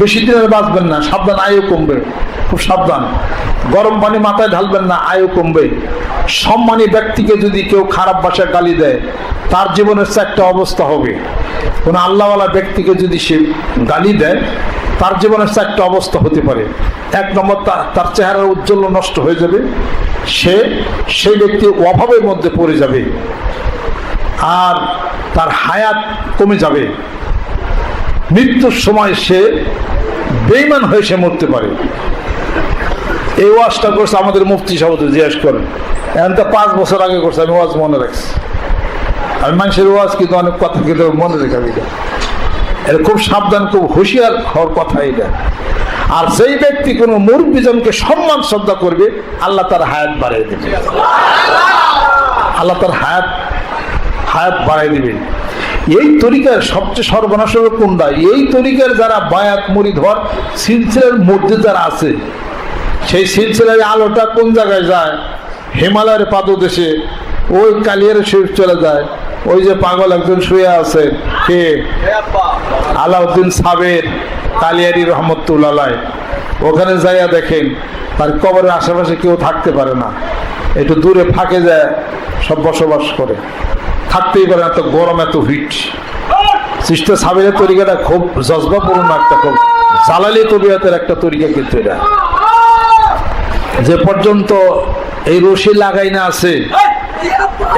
বেশি দিনের বাঁচবেন না, সাবধান, আয়ু কমবে, খুব সাবধান। গরম পানি মাথায় ঢালবেন না, আয়ু কমবে। সম্মানী ব্যক্তিকে যদি কেউ খারাপ ভাষায় গালি দেয়, তার জীবনের একটা অবস্থা হবে। কোনো আল্লাহওয়ালা ব্যক্তিকে যদি সে গালি দেয়, তার জীবনের একটা অবস্থা হতে পারে। এক নম্বর, তার তার চেহারার উজ্জ্বল নষ্ট হয়ে যাবে। সে সেই ব্যক্তি অভাবের মধ্যে পড়ে যাবে। আর তার হায়াত কমে যাবে। মৃত্যুর সময় সে বেইমান হয়ে সে মরতে পারে। এই ওয়াজটা করছে আমাদের মুফতি সাহেব জিজ্ঞেস করেন। এখন তো পাঁচ বছর আগে করছে, আমি ওয়াজ মনে রাখছি। আমি মানুষের ওয়াজ কিন্তু অনেক কথা কিন্তু মনে রেখাবি না এটা খুব সাবধান, খুব হুঁশিয়ার হওয়ার কথা এটা আর সেই ব্যক্তি কোনো মুরব্বীজনকে সম্মান, শ্রদ্ধা করবে, আল্লাহ তার হায়াত বাড়িয়ে দেবে। আল্লাহ তার হায়াত হায়াত বাড়াই দিবে। এই তরিকার সবচেয়ে সর্বনাশ হলো কোনটা এই তরিকার যারা বায়াত মুড়ি ধর সিলসিলার মধ্যে যারা আছে, সেই সিলসিলার আলোটা কোন জায়গায় যায়? হিমালয়ের পাদদেশে। ওই কালিয়ার শরীফ চলে যায়। ওই যে পাগল একজন শুয়ে আছে, কে? আলাউদ্দিন সাবের কালিয়ারি রহমতুল্লাহ ওখানে যাইয়া দেখেন, তার কবরের আশেপাশে কেউ থাকতে পারে না। একটু দূরে ফাঁকে যায়, সব বসবাস করে। থাকতেই পারে এত গরম এত হিট সৃষ্ট সাবিরের তরিকাটা খুব জজবাপূর্ণ একটা খুব জালালি তবিয়তের একটা তরিকা কিন্তু এটা। যে পর্যন্ত এই রশি লাগাই না আছে,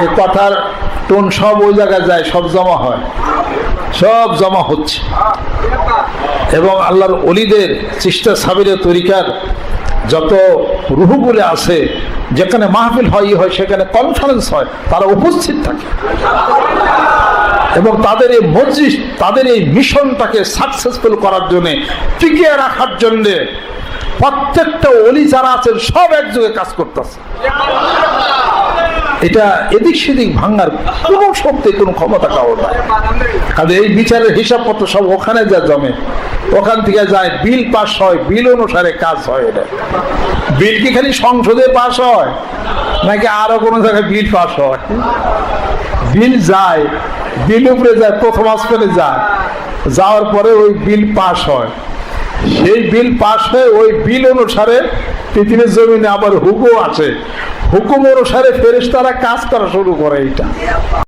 এই কথার টোন সব ওই জায়গায় যায়, সব জমা হয়। সব জমা হচ্ছে। এবং আল্লাহর অলিদের চেষ্টা সাবিরের তরিকার যত রুহুগুলো আছে যেখানে মাহফিল হয় হয়, সেখানে কনফারেন্স হয়, তারা উপস্থিত থাকে। এবং তাদের এই মসজিদ তাদের এই মিশনটাকে সাকসেসফুল করার জন্যে, টিকিয়ে রাখার জন্যে প্রত্যেকটা অলি যারা আছেন, সব একযোগে কাজ করতেছে। এটা এদিক সেদিক ভাঙার কোনো শক্তি, কোনো ক্ষমতা কারও নাই। কারণ এই বিচারের হিসাবপত্র সব ওখানে যা জমে, ওখান থেকে যায়, বিল পাস হয়, বিল অনুসারে কাজ হয় এটা। বিল কি খালি সংসদে পাস হয়, নাকি আরও কোনো জায়গায় বিল পাস হয়? বিল যায়, বিল উপরে যায়, প্রথম আসপেলে যায়, যাওয়ার পরে ওই বিল পাস হয়। সেই বিল পাস হয়ে ওই বিল অনুসারে পৃথিবীর জমিনে আবার হুকুম আছে হুকুম অনুসারে ফেরেশতারা কাজ করা শুরু করে এইটা